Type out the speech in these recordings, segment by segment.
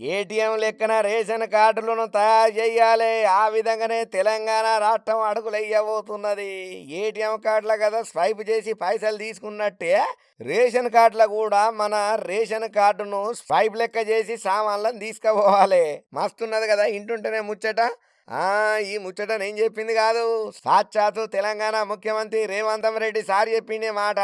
ATM లెక్కన ration కార్డులను తయారు చేయాలి. ఆ విధంగానే తెలంగాణ రాష్ట్రం అడుగులయ్యబోతున్నది. ఏటీఎం కార్డుల కదా స్వైప్ చేసి పైసలు తీసుకున్నట్టే రేషన్ కార్డుల కూడా మన రేషన్ కార్డును స్వైప్ లెక్క చేసి సామాన్లను తీసుకుపోవాలి. మస్తున్నది కదా ఇంటుంటేనే ముచ్చట. ఈ ముచ్చట నేను చెప్పింది కాదు. సాక్షాత్తు తెలంగాణ ముఖ్యమంత్రి రేవంత్ రెడ్డి సార్ చెప్పిండే మాట.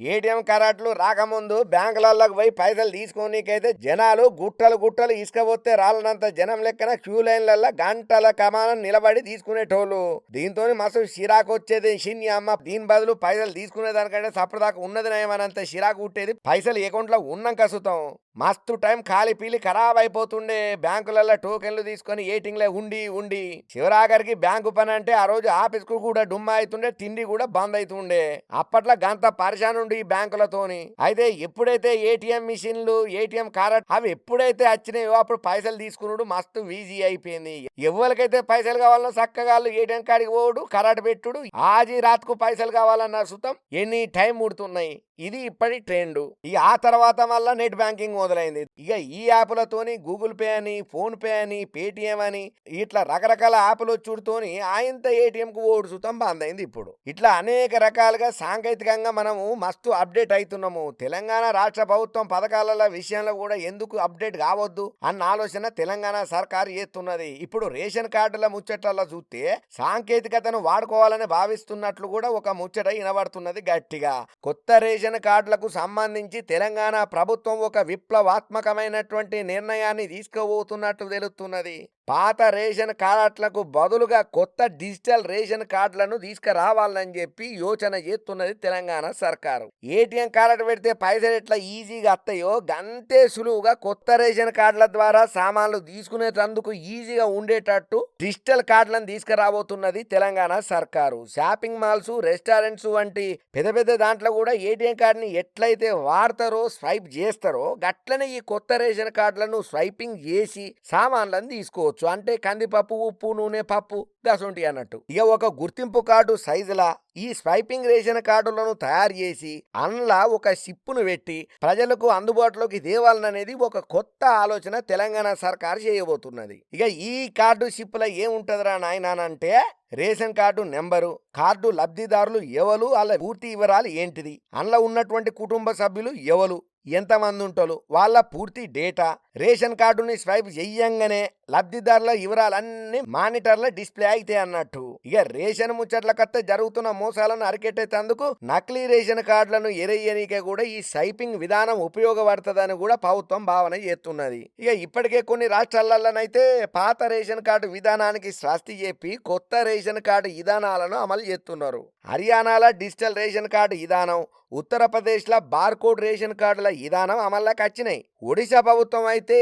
ఏటీఎం కరాట్లు రాకముందు బ్యాంకులలోకి పోయి పైసలు తీసుకోనీకైతే జనాలు గుట్టలు గుట్టలు ఇసుకపోతే రాలనంత జనం లెక్కన క్యూ లైన్లలో గంటల కమానం నిలబడి తీసుకునేటోళ్ళు. దీంతో మస్తు సిరాకు వచ్చేది. షిన్ని అమ్మ దీని బదులు పైసలు తీసుకునే దానికంటే సప్రదాకా ఉన్నది నయమనంత సిరాకు ఉట్టేది పైసలు అకౌంట్లో ఉన్నాం కసుతాం మస్తు టైం ఖాళీ పీలి ఖరాబ్ అయిపోతుండే. బ్యాంకులలో టోకెన్లు తీసుకొని ఏటింగ్లే ఉండి ఉండి. చివరాఖరికి బ్యాంకు పని అంటే ఆ రోజు ఆఫీస్కు కూడా డుమ్మా అవుతుండే తిండి కూడా బంద్ అవుతుండే అప్పట్లో గంత పరిశాన్ ఉండి ఈ బ్యాంకులతోని. అయితే ఎప్పుడైతే ఏటీఎం మిషన్లు ఏటీఎం కార్డ్ అవి ఎప్పుడైతే వచ్చినాయో అప్పుడు పైసలు తీసుకున్నాడు మస్తు వీజీ అయిపోయింది. ఎవరికైతే పైసలు కావాలన్నా చక్కగా ఏటీఎం కార్డుకి పోడు కరాట పెట్టుడు ఆజీ రాత్కు పైసలు కావాలన్న సుతం ఎన్ని టైం ముడుతున్నాయి. ఇది ఇప్పటి ట్రెండ్. ఇక ఆ తర్వాత మళ్ళా నెట్ బ్యాంకింగ్ మొదలైంది. ఇక ఈ యాప్లతోని గూగుల్ పే అని ఫోన్ పే అని పేటిఎం అని ఇట్లా రకరకాల యాప్లు వచ్చుడుతోని ఆయంత ఏటీఎం కు ఓడు సుతం బంద్ అయింది ఇప్పుడు. ఇట్లా అనేక రకాలుగా సాంకేతికంగా మనము మస్తు అప్డేట్ అవుతున్నాము తెలంగాణ రాష్ట్ర ప్రభుత్వం పథకాల విషయంలో కూడా ఎందుకు అప్డేట్ కావద్దు అన్న ఆలోచన తెలంగాణ సర్కారు చేస్తున్నది. ఇప్పుడు రేషన్ కార్డుల ముచ్చట్లలో చూస్తే సాంకేతికతను వాడుకోవాలని భావిస్తున్నట్లు కూడా ఒక ముచ్చట వినబడుతున్నది గట్టిగా. కొత్త రేషన్ కార్డులకు సంబంధించి తెలంగాణ ప్రభుత్వం ఒక విప్లవాత్మకమైనటువంటి నిర్ణయాన్ని తీసుకోబోతున్నట్లు తెలుస్తున్నది. పాత రేషన్ కార్డులకు బదులుగా కొత్త డిజిటల్ రేషన్ కార్డులను తీసుకురావాలని చెప్పి యోచన చేస్తున్నది తెలంగాణ సర్కార్. ఏటీఎం కార్డు పెడితే పైసలు ఎట్లా ఈజీగా వస్తాయో గంతే సులువుగా కొత్త రేషన్ కార్డుల ద్వారా సామాన్లు తీసుకునేటందుకు ఈజీగా ఉండేటట్టు డిజిటల్ కార్డులను తీసుకురాబోతున్నది తెలంగాణ సర్కారు. షాపింగ్ మాల్స్ రెస్టారెంట్స్ వంటి పెద్ద పెద్ద దాంట్లో కూడా ఏటీఎం కార్డుని ఎట్లయితే వాడతారో స్వైప్ చేస్తారో గట్లనే ఈ కొత్త రేషన్ కార్డులను స్వైపింగ్ చేసి సామాన్లను తీసుకోవచ్చు. అంటే కందిపప్పు ఉప్పు నూనె పప్పు గసొంటి అన్నట్టు. ఇక ఒక గుర్తింపు కార్డు సైజులా ఈ స్వైపింగ్ రేషన్ కార్డులను తయారు చేసి అందులో ఒక షిప్పును పెట్టి ప్రజలకు అందుబాటులోకి తేవాలనేది ఒక కొత్త ఆలోచన తెలంగాణ సర్కారు చేయబోతున్నది. ఇక ఈ కార్డు సిప్పులో ఏముంటదిరా నాయనంటే రేషన్ కార్డు నెంబరు కార్డు లబ్ధిదారులు ఎవరు వాళ్ళ పూర్తి వివరాలు ఏంటిది? అందులో ఉన్నటువంటి కుటుంబ సభ్యులు ఎవరు? ఎంతమంది ఉంటారు వాళ్ళ పూర్తి డేటా రేషన్ కార్డుని స్వైప్ చెయ్యంగానే లబ్ధిదారుల వివరాలన్నీ మానిటర్ల డిస్ప్లే అయితే అన్నట్టు. ఇక రేషన్ ముచ్చట్ల కత్త జరుగుతున్న మోసాలను అరికెట్టేటందుకు నకిలీ రేషన్ కార్డులను ఎరయ్యనికే కూడా ఈ సైపింగ్ విధానం ఉపయోగపడుతుందని కూడా ప్రభుత్వం భావన చేస్తున్నది. ఇక ఇప్పటికే కొన్ని రాష్ట్రాలలోనైతే పాత రేషన్ కార్డు విధానానికి స్వస్తి చెప్పి కొత్త రేషన్ కార్డు విధానాలను అమలు చేస్తున్నారు. హర్యానాలో డిజిటల్ రేషన్ కార్డు విధానం ఉత్తరప్రదేశ్లో బార్కోడ్ రేషన్ కార్డుల విధానం అమల్లోకి వచ్చినాయి. ఒడిశా ప్రభుత్వం అయితే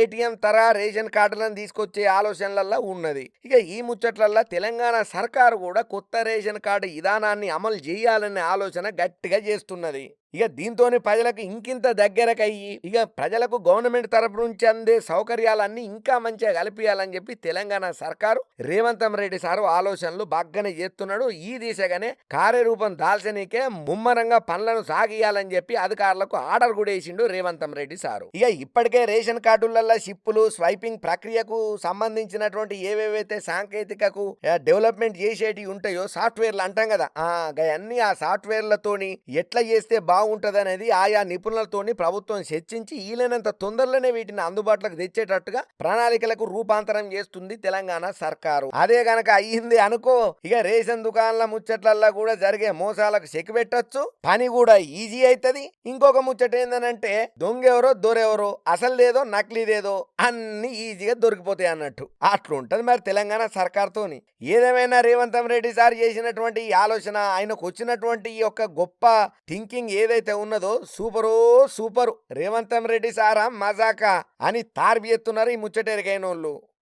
ఏటీఎం తరహా రేషన్ కార్డులను తీసుకొచ్చే ఆలోచనలల్లో ఉన్నది. ఇక ఈ ముచ్చట్లల్లో తెలంగాణ సర్కారు కూడా కొత్త రేషన్ కార్డు విధానాన్ని అమలు చేయాలనే ఆలోచన గట్టిగా చేస్తున్నది. ఇక దీంతోని ప్రజలకు ఇంకింత దగ్గరకయ్యి ఇక ప్రజలకు గవర్నమెంట్ తరపు నుంచి అందే సౌకర్యాలన్నీ ఇంకా మంచిగా కలిపియాలని చెప్పి తెలంగాణ సర్కారు రేవంతం రెడ్డి సారు ఆలోచనలు బాగానే చేస్తున్నాడు. ఈ దిశగానే కార్యరూపం దాల్చనీకే ముమ్మరంగా పనులను సాగియాలని చెప్పి అధికారులకు ఆర్డర్ కూడా వేసిండు రేవంతం రెడ్డి సారు. ఇక ఇప్పటికే రేషన్ కార్డులలో షిప్పులు స్వైపింగ్ ప్రక్రియకు సంబంధించినటువంటి ఏవేవైతే సాంకేతికకు డెవలప్మెంట్ చేసేటివి ఉంటాయో సాఫ్ట్వేర్లు అంటాం కదా. ఆ అన్ని ఆ సాఫ్ట్వేర్లతోని ఎట్లా చేస్తే బా అనేది ఆయా నిపుణులతోని ప్రభుత్వం చర్చించి వీలైనంత తొందరలోనే వీటిని అందుబాటులోకి తెచ్చేటట్టుగా ప్రణాళికలకు రూపాంతరం చేస్తుంది తెలంగాణ సర్కారు. అదే గనక అయ్యింది అనుకో ఇక రేషన్ దుకాణాల ముచ్చట్లల్లో కూడా జరిగే మోసాలకు చెక్ పెట్టొచ్చు. పని కూడా ఈజీ అవుతుంది ఇంకొక ముచ్చట ఏందనంటే దొంగెవరో దొరెవరో అసలుదేదో నకిలీదేదో అన్ని ఈజీగా దొరికిపోతాయి అన్నట్టు. అట్లుంటది మరి తెలంగాణ సర్కార్తోని. ఏదేమైనా రేవంతం రెడ్డి సార్ చేసినటువంటి ఈ ఆలోచన ఆయనకు వచ్చినటువంటి ఈ యొక్క గొప్ప థింకింగ్ ఏదైతే ఉన్నదో సూపరో సూపరు. రేవంతం రెడ్డి సారా మజాకా అని తార్బి ఎత్తున్నారు ఈ ముచ్చటెరికైన వాళ్ళు